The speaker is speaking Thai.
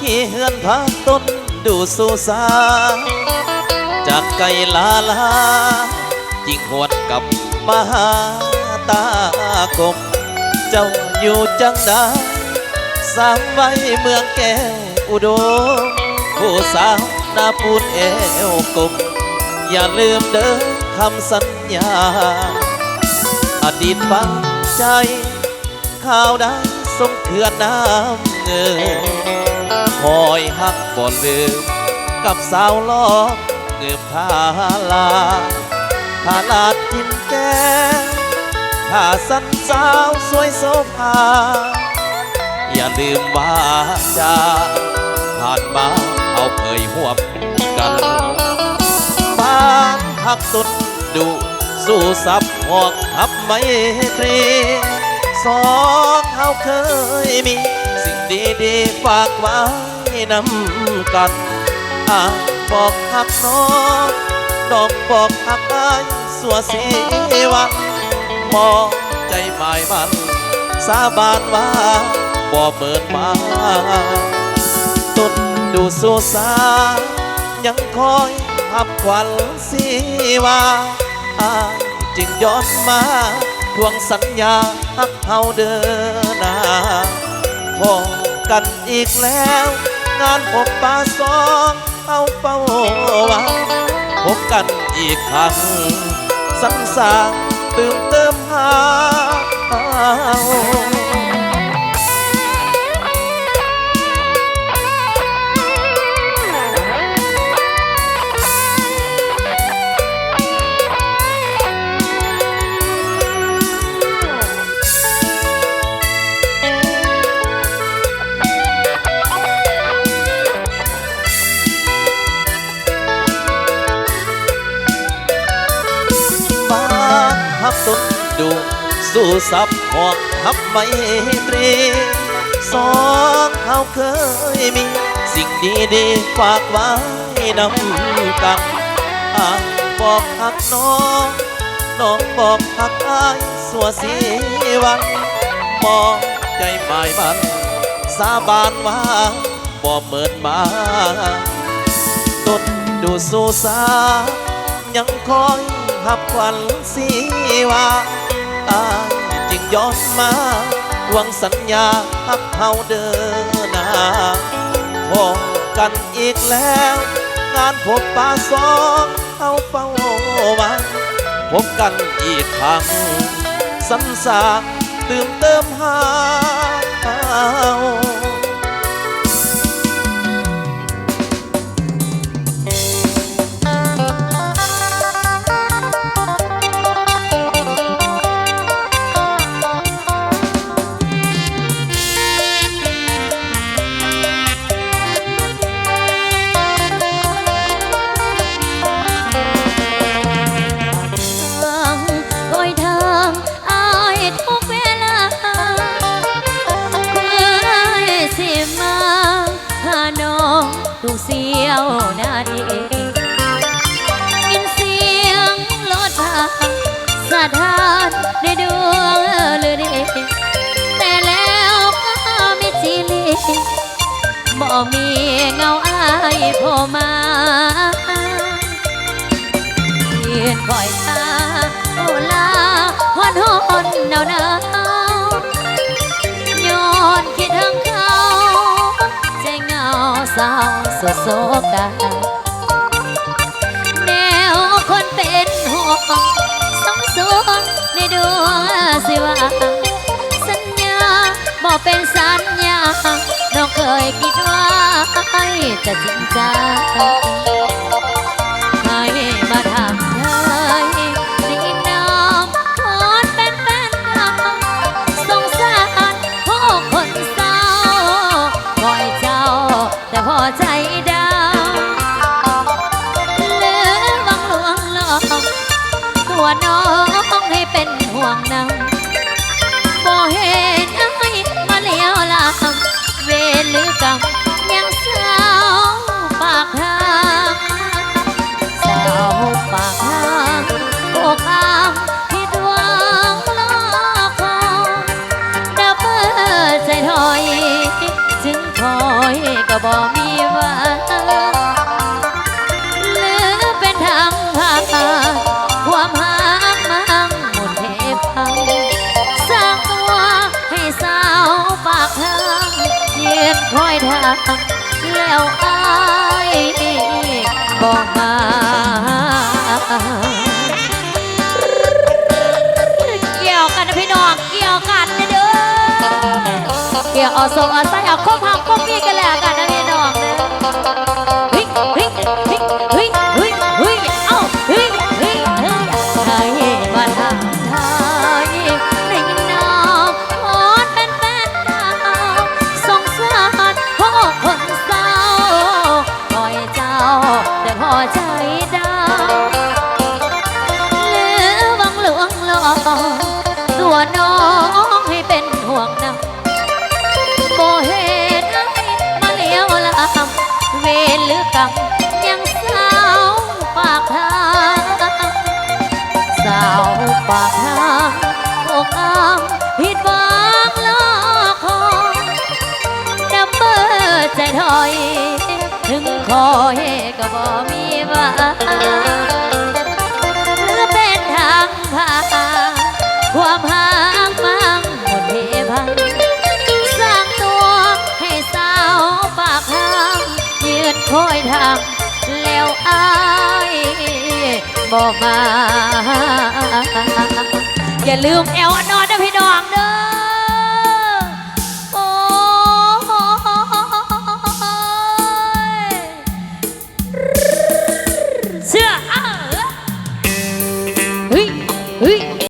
ที่เฮือนพักต้นดูสุสาจากไก่ลาลาจิงหวดกับมหาตากบเจ้าอยู่จังใดสามไว้เมืองแก้วอุดมผู้สาวหน้าปูนเอวกลมอย่าลืมเดินคำสัญญา อดีตฝังใจข่าวได้สมเขื่อนน้ำ เงินคอยหักบ่ลืมกับสาวล้อเงือบทาลาทาลาดทิมแก้ถ้าสันสาวสวยโสภาอย่าลืมว่าจาผ่านมาเอาเผยห่วมกันบ้านหักตุนดูสู้สับหอกทับไม่ตรี สองเฮาเคยมี สิ่งดีๆฝากไว้นำกันอ่าบอกหักน้องดอกบอกหักไอายสัวสีวันมองใจหมายมัน สาบานว่าบ่เปิดมาตุนดูสูสายังคอยหับควันสีว่าอาจึงย้อนมา ทวงสัญญาฮักเฮาเดินหน้าพอกันอีกแล้ว งานพบปาสองเอาเป้าหวังพบกันอีกครั้งสันสางตื่มเติมหาเอา บตุนดูสู้สับหอกทับไม่ตรีสองเขาเคยมี สิ่งดีๆฝากไว้นำกันอ่างบอกหักน้องน้องบอกหักอายสัวสีวันมองใจหมายมันสาบานว่าบ่เหมือนมาต้นดูสูสายังคอย หับควันสีวาอายจึงย้อนมาหวังสัญญาหักเฮาเดินหน้าพบกันอีกแล้ว งานพบปาสองเฮาเฝ้าหวังพบกันอีกครั้งสันสาตื่มเติมหาท สโซกาแนวคนเป็นห่วงสองสวงในดวงสิว่าสัญญาบอกเป็นสัญญาน้องเคยคิดว่าจะจริงใจให้มาทำ หัวน้องให้เป็นห่วงนา แล้วอายบอกมาเกี่ยวกันนะพี่น้องเกี่ยวกันนะเด้อเกี่ยวเอาสงเอาใส่เอาคบหักคบมีกันแล้วกันนะ กรรมยังสาวปากทางสาวปากทางอกอ้างผิดหวังลอคอนับเบอร์ใจถอย ถึงคอยก็บ่มีว่า บอกมา อย่าลืมแอลอนอน